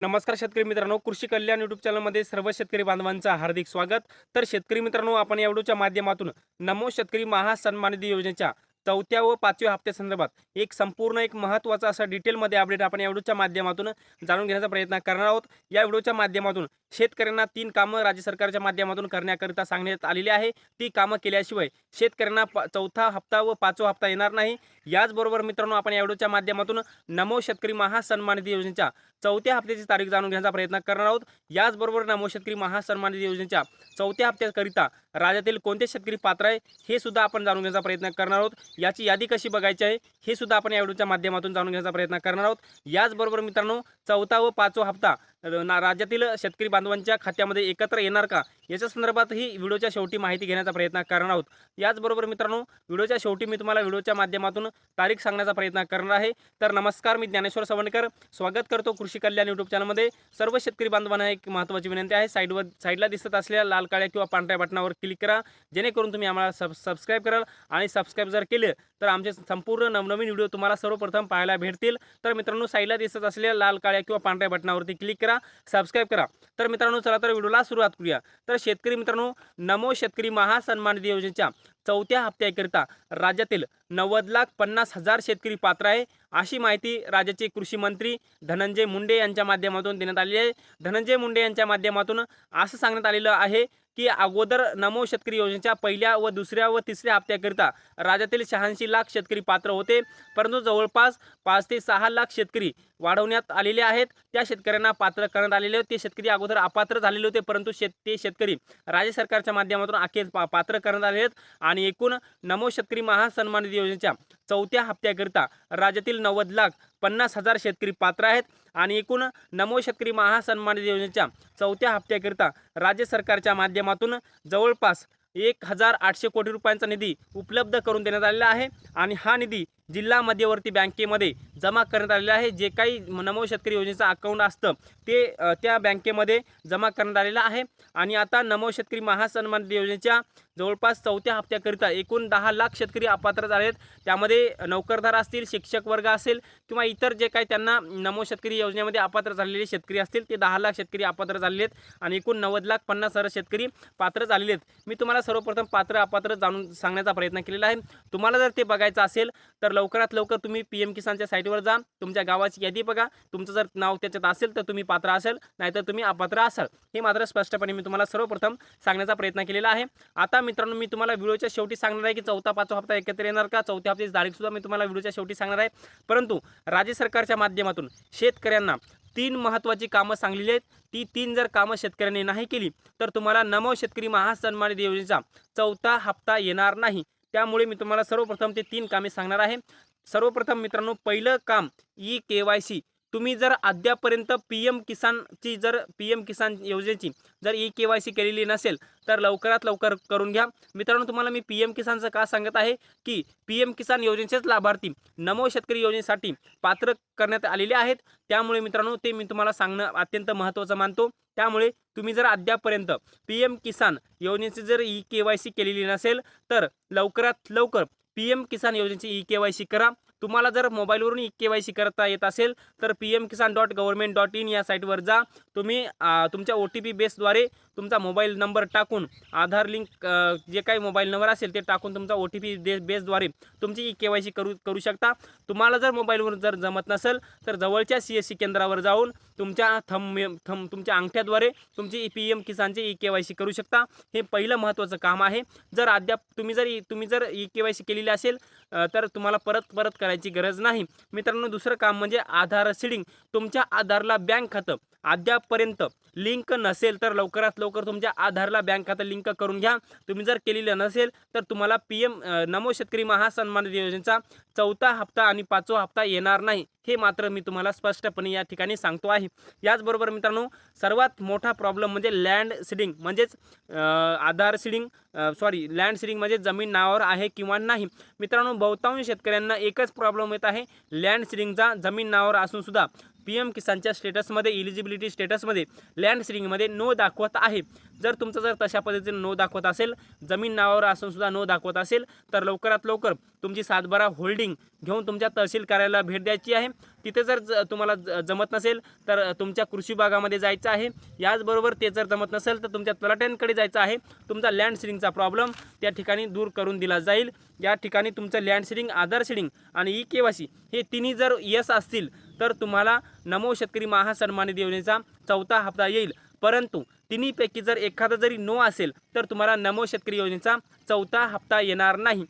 नमस्कार शेतकरी मित्रांनो कृषी कल्याण युट्यूब चॅनलमध्ये सर्व शेतकरी बांधवांचं हार्दिक स्वागत. तर शेतकरी मित्रांनो आपण या व्हिडिओच्या माध्यमातून नमो शेतकरी महासन्मानिधी योजनेच्या चौथ्या व पाचव्या हप्त्यासंदर्भात एक संपूर्ण एक महत्त्वाचा असा डिटेलमध्ये अपडेट आपण या व्हिडिओच्या माध्यमातून जाणून घेण्याचा प्रयत्न करणार आहोत. या व्हिडिओच्या माध्यमातून शेतकऱ्यांना तीन कामं राज्य सरकारच्या माध्यमातून करण्याकरिता सांगण्यात आलेली आहे. ती कामं केल्याशिवाय शेतकऱ्यांना प- चौथा हप्ता व पाचवा हप्ता येणार नाही. याचबरोबर मित्रांनो आपण या व्हिडिओच्या माध्यमातून नमो शेतकरी महासन्मानिधी योजनेच्या चौथ्या हप्त्याची तारीख जाणून घेण्याचा प्रयत्न करणार आहोत. याचबरोबर नमो शेतकरी महासन्मानिधी योजनेच्या चौथ्या हप्त्याकरिता राज्यातील कोणते शेतकरी पात्र आहे हे सुद्धा आपण जाणून घेण्याचा प्रयत्न करणार आहोत. याची यादी कशी बघायची आहे हे सुद्धा आपण या व्हिडिओच्या माध्यमातून जाणून घेण्याचा प्रयत्न करणार आहोत. याचबरोबर मित्रांनो चौथा व पाचवा हप्ता ना राज्यातील शेतकरी बांधवांच्या खात्यामध्ये एकत्र येणार का? याच्या संदर्भातही व्हिडिओच्या शेवटी माहिती घेण्याचा प्रयत्न करणार आहोत. याचबरोबर मित्रांनो व्हिडिओच्या शेवटी मी तुम्हाला व्हिडिओच्या माध्यमातून तारीख सांगण्याचा प्रयत्न करणार आहे. तर नमस्कार मी ज्ञानेश्वर सवणकर स्वागत करतो कृषी कल्याण यूट्यूब चॅनलमध्ये सर्व शेतकरी बांधवांना एक महत्त्वाची विनंती आहे. साईडवर साईडला दिसत असलेल्या लाल काळ्या किंवा पांढऱ्या बटनावर क्लिक करा. जेणेकरून तुम्ही आम्हाला सब सबस्क्राईब कराल आणि सबस्क्राईब जर केले तर आमचे संपूर्ण नवनवीन व्हिडिओ तुम्हाला सर्वप्रथम पाहायला भेटतील. तर मित्रांनो साईडला दिसत असलेल्या लाल काळ्या किंवा पांढऱ्या बटनावरती क्लिक करा. सबस्क्राईब करा. तर मित्रांनो चला तर व्हिडिओला सुरुवात करूया. तर शेतकरी मित्रांनो नमो शेतकरी महासन्मान निधी योजनेच्या चौथ्या हप्त्याकरिता राज्यातील नव्वद लाख पन्नास हजार शेतकरी पात्र आहे. अशी माहिती राज्याचे कृषी मंत्री धनंजय मुंडे यांच्या माध्यमातून देण्यात आली आहे. धनंजय मुंडे यांच्या माध्यमातून असं सांगण्यात आलेलं आहे की अगोदर नमो शेतकरी योजनेच्या पहिल्या व दुसऱ्या व तिसऱ्या हप्त्याकरिता राज्यातील शहाऐंशी लाख शेतकरी पात्र होते. परंतु जवळपास पाच ते सहा लाख शेतकरी वाढवण्यात आलेले आहेत. त्या शेतकऱ्यांना पात्र करण्यात आलेले होते. ते शेतकरी अगोदर अपात्र झालेले होते परंतु शेत ते शेतकरी राज्य सरकारच्या माध्यमातून अखेर पा पात्र करण्यात आले आहेत. आणि एकूण नमो शेतकरी महासन्मान निधी योजनेच्या चौथ्या हप्त्याकरिता राज्यातील नव्वद लाख पन्नास हजार शेतकरी पात्र आहेत. आणि एकूण नमो शेतकरी महासन्मान योजनेच्या चौथ्या हप्त्याकरिता राज्य सरकारच्या माध्यमातून जवळपास एक हजार आठशे कोटी रुपयांचा निधी उपलब्ध करून देण्यात आलेला आहे. आणि हा निधी जिल्हा मध्यवर्ती बँकेमध्ये जमा करण्यात आलेलं आहे. जे काही नमो शेतकरी योजनेचं अकाउंट असतं ते त्या बँकेमध्ये जमा करण्यात आलेलं आहे. आणि आता नमो शेतकरी महासन्मान योजनेच्या जवळपास चौथ्या हप्त्याकरिता एकूण दहा लाख शेतकरी अपात्र झाले आहेत त्यामध्ये नोकरदार असतील शिक्षक वर्ग असेल किंवा इतर जे काही त्यांना नमो शेतकरी योजनेमध्ये अपात्र झालेले शेतकरी असतील ते दहा लाख शेतकरी अपात्र झालेले आहेत. आणि एकूण नव्वद लाख पन्नास हजार शेतकरी पात्र झालेले आहेत. मी तुम्हाला सर्वप्रथम पात्र अपात्र जाणून सांगण्याचा प्रयत्न केलेला आहे. तुम्हाला जर ते बघायचं असेल तर लवकरात लवकर तुम्ही पी एम किसानच्या साईटवर जा. तुमच्या गावाची यादी बघा. तुमचं जर नाव त्याच्यात असेल तर तुम्ही पात्र असेल नाहीतर तुम्ही अपात्र असाल. हे मात्र स्पष्टपणे मी तुम्हाला सर्वप्रथम सांगण्याचा प्रयत्न केलेला आहे. आता मित्रांनो मी तुम्हाला व्हिडिओच्या शेवटी सांगणार आहे की चौथा पाचवा हप्ता एकत्र येणार का? चौथ्या हप्त्याची तारीखसुद्धा मी तुम्हाला व्हिडिओच्या शेवटी सांगणार आहे. परंतु राज्य सरकारच्या माध्यमातून शेतकऱ्यांना तीन महत्त्वाची कामं सांगलेली आहेत. ती तीन जर कामं शेतकऱ्यांनी नाही केली तर तुम्हाला नमो शेतकरी महासन्मान योजनेचा चौथा हप्ता येणार नाही. त्यामुळे मी तुम्हाला सर्वप्रथम ते तीन कामे सांगणार आहे. सर्वप्रथम मित्रांनो पहिलं काम ई के वाय सी. तुम्ही जर अद्यापर्यंत पी एम किसानची जर पी एम किसान योजनेची जर ई के वाय सी केलेली नसेल तर लवकरात लवकर करून घ्या. मित्रांनो तुम्हाला मी पी एम किसानचं का सांगत आहे? की पी एम किसान योजनेचेच लाभार्थी नमो शेतकरी योजनेसाठी पात्र करण्यात आलेले आहेत. त्यामुळे मित्रांनो ते मी तुम्हाला सांगणं अत्यंत महत्त्वाचं मानतो. त्यामुळे तुम्ही जर अद्यापर्यंत पी एम किसान योजनेची जर ई के वाय सी केलेली नसेल तर लवकरात लवकर पी एम किसान योजनेची ई के वाय सी करा. तुम्हाला जर मोबाईलवरून ई के वाय सी करता येत असेल तर P M Kisan dot government dot in या साईटवर जा. तुम्ही तुमच्या ओ टी पी बेसद्वारे तुमचा मोबाईल नंबर टाकून आधार लिंक जे काही मोबाईल नंबर असेल ते टाकून तुमचा ओ टी पी दे बेसद्वारे तुमची ई के वाय सी करू करू शकता. तुम्हाला जर मोबाईलवरून जर जमत नसेल तर जवळच्या सी एस सी केंद्रावर जाऊन तुमच्या थंब थंब तुमच्या अंगठ्याद्वारे तुमची ई पी एम किसानची ई के वाय सी करू शकता. हे पहिलं महत्त्वाचं काम आहे. जर अद्याप तुम्ही जर ई- तुम्ही जर ई के वाय सी केलेली असेल तर तुम्हाला परत परत करायची गरज नाही. मित्रांनो दुसरं काम म्हणजे आधार सीडिंग. तुमच्या आधारला बँक खातं. अद्यापपर्यंत लिंक नसेल तर लवकरात लवकर तुमच्या आधारला बँक खातं लिंक करून घ्या. तुम्ही जर केलेलं नसेल तर तुम्हाला पी एम नमो शेतकरी महासन्मान योजनेचा चौथा हप्ता आणि पाचवा हप्ता येणार नाही हे मात्र मी तुम्हाला स्पष्टपणे या ठिकाणी सांगतो आहे. याचबरोबर मित्रांनो सर्वात मोठा प्रॉब्लेम म्हणजे लँड सीडिंग म्हणजेच Aadhaar seeding sorry land seeding म्हणजे जमीन नावावर आहे किंवा नाही. मित्रांनो बहुतांश शेतकऱ्यांना एकच प्रॉब्लेम येत आहे लँड सिडिंगचा जमीन नावावर असून सुद्धा. पी एम किसानच्या स्टेटसमध्ये इलिजिबिलिटी स्टेटसमध्ये लँड सिलिंगमध्ये नो दाखवत आहे. जर तुमचं जर तशा पद्धतीने नो दाखवत असेल जमीन नावावर असून सुद्धा नो दाखवत असेल तर लवकरात लवकर तुमची सातबारा होल्डिंग घेऊन तुमच्या तहसील कार्यालयाला भेट द्यायची आहे. तिथे जर ज- तुम्हाला ज- जमत नसेल तर तुमच्या कृषी विभागामध्ये जायचं आहे. याचबरोबर ते जर जमत नसेल तर तुमच्या तलाट्यांकडे जायचं आहे. तुमचा लँड सिलिंगचा प्रॉब्लेम त्या ठिकाणी दूर करून दिला जाईल. या ठिकाणी तुमचं लँड सिलिंग आधार सिलिंग आणि ई के वाय सी हे तिन्ही जर यस असतील तर तुम्हाला नमो शेतकरी महासन्मानित योजनेचा चौथा हप्ता येईल. परंतु तिन्हीपैकी जर एखादा जरी नो असेल तर तुम्हाला नमो शेतकरी योजनेचा चौथा हप्ता येणार नाही.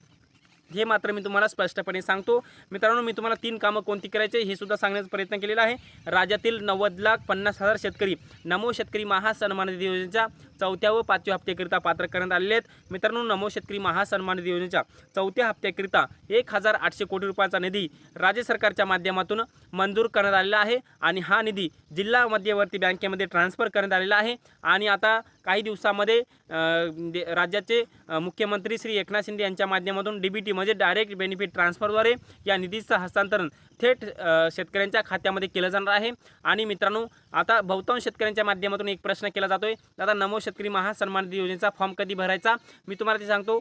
हे मात्र मी तुम्हाला स्पष्टपणे सांगतो. मित्रांनो मी तुम्हाला तीन कामं कोणती करायचे हे सुद्धा सांगण्याचा प्रयत्न केलेला आहे. राज्यातील नव्वद लाख पन्नास हजार शेतकरी नमो शेतकरी महासन्मानित योजनेच्या चौथ्या व पाचव्या हप्त्याकरिता पात्र करण्यात आलेले आहेत. मित्रांनो नमो शेतकरी महासन्मान योजनेच्या चौथ्या हप्त्याकरिता एक हजार आठशे कोटी रुपयाचा निधी राज्य सरकारच्या माध्यमातून मंजूर करण्यात आलेला आहे आणि हा निधी जिल्हा मध्यवर्ती बँकेमध्ये ट्रान्सफर करण्यात आलेला आहे. आणि आता काही दिवसामध्ये राज्याचे मुख्यमंत्री श्री एकनाथ शिंदे यांच्या माध्यमातून डी बी टी म्हणजे डायरेक्ट बेनिफिट ट्रान्सफरद्वारे या निधीचं हस्तांतरण थेट शेतकऱ्यांच्या खात्यामध्ये केलं जाणार आहे. आणि मित्रांनो आता बहुतांश शेतकऱ्यांच्या माध्यमातून एक प्रश्न केला जातोय. आता नमो शेतकरी महासन्मान निधी योजनेचा फॉर्म कधी भरायचा? मी तुम्हाला ते सांगतो.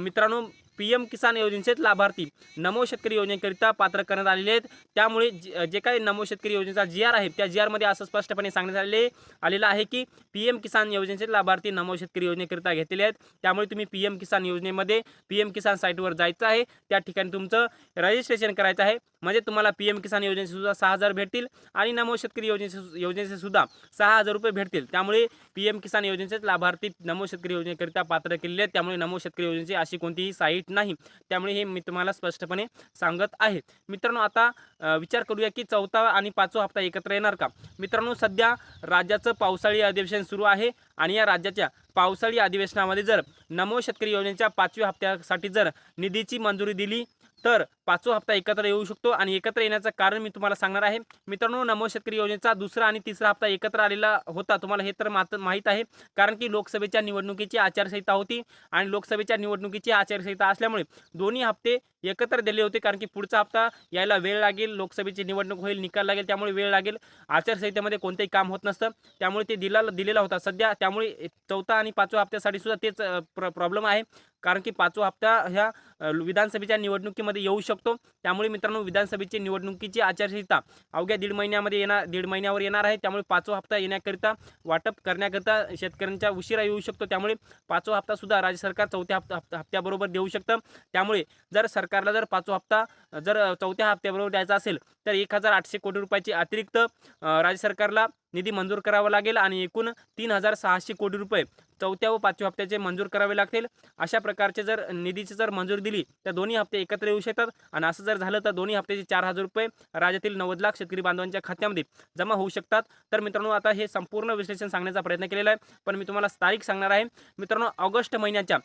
मित्रांनो पी एम किसान योजनेचेच लाभार्थी नमो शेतकरी योजनेकरिता पात्र करण्यात आलेले आहेत. त्यामुळे जे जे काही नमो शेतकरी योजनेचा जी आर आहे त्या जी आरमध्ये असं स्पष्टपणे सांगण्यात आलेले आलेलं आहे की पी एम किसान योजनेचे लाभार्थी नमो शेतकरी योजनेकरिता घेतलेले आहेत. त्यामुळे तुम्ही पी एम किसान योजनेमध्ये पी एम किसान साईटवर जायचं आहे. त्या ठिकाणी तुमचं रजिस्ट्रेशन करायचं आहे. म्हणजे तुम्हाला पी एम किसान योजनेचे सुद्धा सहा हजार भेटतील आणि नमो शेतकरी योजनेचे योजनेचे सुद्धा सहा हजार रुपये भेटतील. त्यामुळे पी एम किसान योजनेचेच लाभार्थी नमो शेतकरी योजनेकरिता पात्र केलेले आहेत. त्यामुळे नमो शेतकरी योजनेची अशी कोणतीही साईट नाही. त्यामुळे हे मी तुम्हाला स्पष्टपणे सांगत आहे. मित्रांनो आता विचार करूया की चौथा आणि पाचवा हप्ता एकत्र येणार का? मित्रांनो सध्या राज्याचं पावसाळी अधिवेशन सुरू आहे आणि या राज्याच्या पावसाळी अधिवेशनामध्ये जर नमो शेतकरी योजनेच्या पाचव्या हप्त्यासाठी जर निधीची मंजुरी दिली तर पाचवा हप्ता एकत्र येऊ शकतो आणि एकत्र येण्याचं कारण मी तुम्हाला सांगणार आहे. मित्रांनो नमो शेतकरी योजनेचा दुसरा आणि तिसरा हप्ता एकत्र आलेला होता. तुम्हाला हे तर माहीत आहे. कारण की लोकसभेच्या निवडणुकीची आचारसंहिता होती आणि लोकसभेच्या निवडणुकीची आचारसंहिता असल्यामुळे दोन्ही हप्ते एकत्र दिले होते. कारण की पुढचा हप्ता यायला वेळ लागेल लोकसभेची निवडणूक होईल निकाल लागेल त्यामुळे वेळ लागेल. आचारसंहितेमध्ये कोणतेही काम होत नसतं. त्यामुळे ते दिला दिलेला होता. सध्या त्यामुळे चौथा आणि पाचव्या हप्त्यासाठी सुद्धा तेच प्र प्रॉब्लेम आहे. कारण की पाचवा हप्ता ह्या विधानसभेच्या निवडणुकीमध्ये येऊ शकतो. त्यामुळे मित्रांनो विधानसभेची निवडणुकीची आचारसंहिता अवघ्या दीड महिन्यामध्ये येणार दीड महिन्यावर येणार आहे. त्यामुळे पाचवा हप्ता येण्याकरिता वाटप करण्याकरिता शेतकऱ्यांच्या उशिरा येऊ शकतो. त्यामुळे पाचवा हप्तासुद्धा राज्य सरकार चौथ्या हप्ता हप्त्याबरोबर देऊ शकतं. त्यामुळे जर सरकारला जर पाचवा हप्ता जर चौथ्या हप्त्याबरोबर द्यायचा असेल तर एक हजार आठशे कोटी रुपयाची अतिरिक्त राज्य सरकारला निधी मंजूर करावा लागेल आणि एकूण तीन हजार सहाशे कोटी रुपये चौथ्या व पाचव्या हप्त्याचे मंजूर करावे लागतील. अशा प्रकारचे जर निधीची जर मंजूर दिली तर दोन्ही हप्ते एकत्र येऊ शकतात. आणि असं जर झालं तर दोन्ही हप्त्याचे चार हजार रुपये राज्यातील नव्वद लाख शेतकरी बांधवांच्या खात्यामध्ये जमा होऊ शकतात. तर मित्रांनो आता हे संपूर्ण विश्लेषण सांगण्याचा प्रयत्न केलेला आहे. पण मी तुम्हाला तारीख सांगणार आहे. मित्रांनो ऑगस्ट महिन्याच्या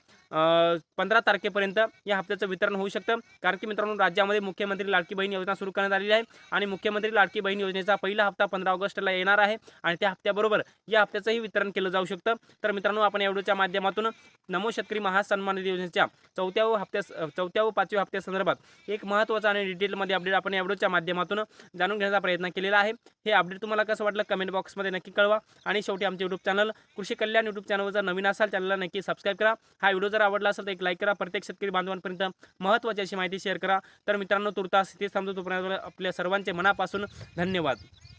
पंधरा तारखेपर्यंत या हप्त्याचं वितरण होऊ शकतं. कारण की मित्रांनो राज्यामध्ये मुख्यमंत्री लाडकी बहीण योजना सुरू करण्यात आलेली आहे आणि मुख्यमंत्री लाडकी बहीण योजनेचा पहिला हप्ता पंधरा ऑगस्टला येणार आहे आणि त्या हप्त्याबरोबर या हप्त्याचंही वितरण केलं जाऊ शकतं. तर मित्रांनो आपण या व्हिडिओच्या माध्यमातून नमो शेतकरी महासन्मान निधी योजनेच्या चौथ्या व हप्त्या चौथ्या व पाचव्या हप्त्यासंदर्भात एक महत्त्वाचा आणि डिटेलमध्ये अपडेट आपण या व्हिडिओच्या माध्यमातून जाणून घेण्याचा प्रयत्न केलेला आहे. हे अपडेट तुम्हाला कसं वाटलं कमेंट बॉक्समध्ये नक्की कळवा. आणि शेवटी आमचे यूट्यूब चॅनल कृषी कल्याण यूट्यूब चॅनलवर जर नवीन असाल चॅनलला नक्की सबस्क्राईब करा. हा व्हिडिओ जर आवडला असेल तर एक लाईक करा. प्रत्येक शेतकरी बांधवांपर्यंत महत्त्वाची अशी माहिती शेअर करा. तर मित्रांनो तुर्तास इथे थांबतो. तोपर्यंत आपल्या सर्वांचे मनापासून धन्यवाद.